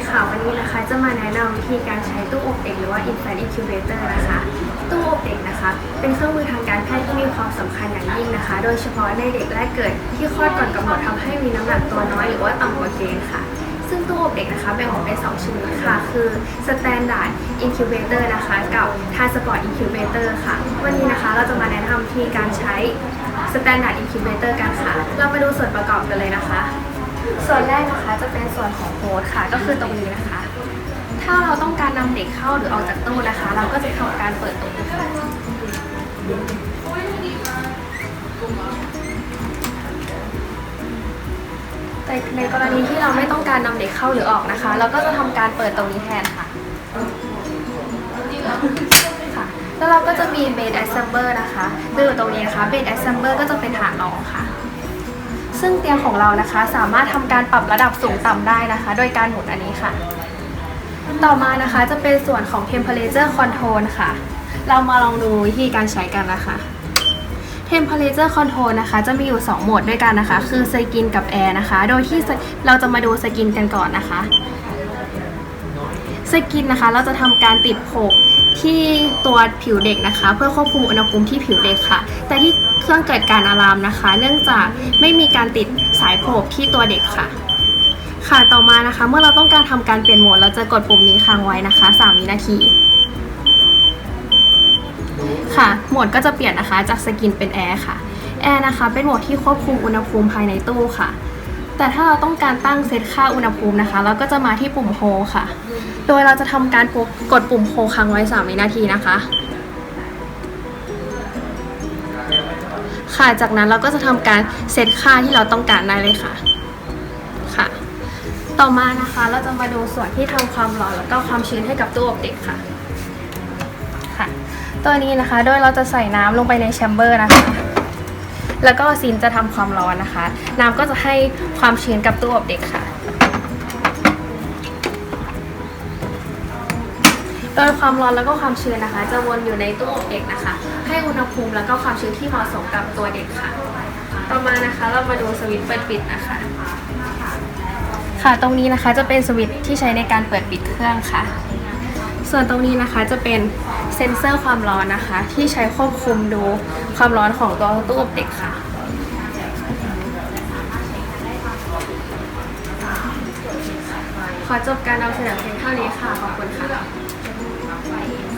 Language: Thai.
ีค่ะ วันนี้นะคะจะมาแนะนำวิธีการใช้ตู้อบเด็กหรือว่า infant incubator นะคะ ตู้อบเด็กนะคะ เป็นเครื่องมือทางการแพทย์ที่มีความสำคัญอย่างยิ่งนะคะ โดยเฉพาะในเด็กแรกเกิด ที่คลอดก่อนกำหนดทำให้มีน้ำหนักตัวน้อยหรือว่าต่ำกว่าเกณฑ์ค่ะ ซึ่งตู้อบเด็กนะคะแบ่งออกเป็นสองชนิดค่ะ คือ standard incubator นะคะ กับ transport incubator ค่ะ วันนี้นะคะเราจะมาแนะนำวิธีการใช้ standard incubator กันค่ะ เรามาดูส่วนประกอบกันเลยนะคะ ส่วนแรกนะคะจะเป็นส่วนของโฮสต์ค่ะ ก็คือตรงนี้นะคะ ถ้าเราต้องการนำเด็กเข้าหรือออกจากตู้นะคะ เราก็จะทำการเปิดตรงนี้ค่ะแต่ในกรณีที่เราไม่ต้องการนำเด็กเข้าหรือออกนะคะ เราก็จะทำการเปิดตรงนี้แทนค่ะค่ะ แล้วเราก็จะมีเบส assembler นะคะซึ่งตรงนี้นะคะเบส assembler ก็จะเป็นฐานรองค่ะ ซึ่งเตียงของเรานะคะสามารถทำการปรับระดับสูงต่ำได้นะคะ โดยการหมุนอันนี้ค่ะ ต่อมานะคะจะเป็นส่วนของ temperature control ค่ะ เรามาลองดูวิธีการใช้กันนะคะ temperature control นะคะ จะมีอยู่ 2 โหมดด้วยกันนะคะ คือสกินกับแอร์นะคะ โดยที่เราจะมาดูสกินกันก่อนนะคะสกินนะคะเราจะทำการติดโผกที่ตัวผิวเด็กนะคะ เพื่อควบคุมอุณหภูมิที่ผิวเด็กค่ะ แต่ที่ รื่องเกิดการอะลามนะคะ เนื่องจากไม่มีการติดสายโผกที่ตัวเด็กค่ะ ค่ะต่อมานะคะ เมื่อเราต้องการทำการเปลี่ยนโหมด เราจะกดปุ่มนี้ค้างไว้นะคะ 3 วินาที ค่ะโหมดก็จะเปลี่ยนนะคะ จากสกินเป็นแอร์ค่ะแอร์นะคะ เป็นโหมดที่ควบคุมอุณหภูมิภายในตู้ค่ะ แต่ถ้าเราต้องการตั้งเซตค่าอุณหภูมินะคะ เราก็จะมาที่ปุ่มโฮค่ะ โดยเราจะทำการกดปุ่มโฮค้างไว้ 3 วินาทีนะคะ ค่ะ จากนั้นเราก็จะทำการเซตค่าที่เราต้องการได้เลยค่ะ ค่ะ ต่อมานะคะเราจะมาดูส่วนที่ทำความร้อนแล้วก็ความชื้นให้กับตู้อบเด็กค่ะ ค่ะ ตัวนี้นะคะ โดยเราจะใส่น้ำลงไปในแชมเบอร์นะคะ แล้วก็ซินจะทำความร้อนนะคะ น้ำก็จะให้ความชื้นกับตู้อบเด็กค่ะ โดยความร้อนแล้วก็ความชื้นนะคะ จะวนอยู่ในตู้อบเด็กนะคะ ให้อุณหภูมิแล้วก็ความชื้นที่เหมาะสมกับตัวเด็กค่ะ ต่อมานะคะเรามาดูสวิตช์เปิดปิดนะคะ ค่ะตรงนี้นะคะจะเป็นสวิตช์ที่ใช้ในการเปิดปิดเครื่องค่ะ ส่วนตรงนี้นะคะจะเป็นเซ็นเซอร์ความร้อนนะคะ ที่ใช้ควบคุมดูความร้อนของตัวตู้อบเด็กค่ะขอจบการนำเสนอเพียงเท่านี้ค่ะ ขอบคุณค่ะ Bye.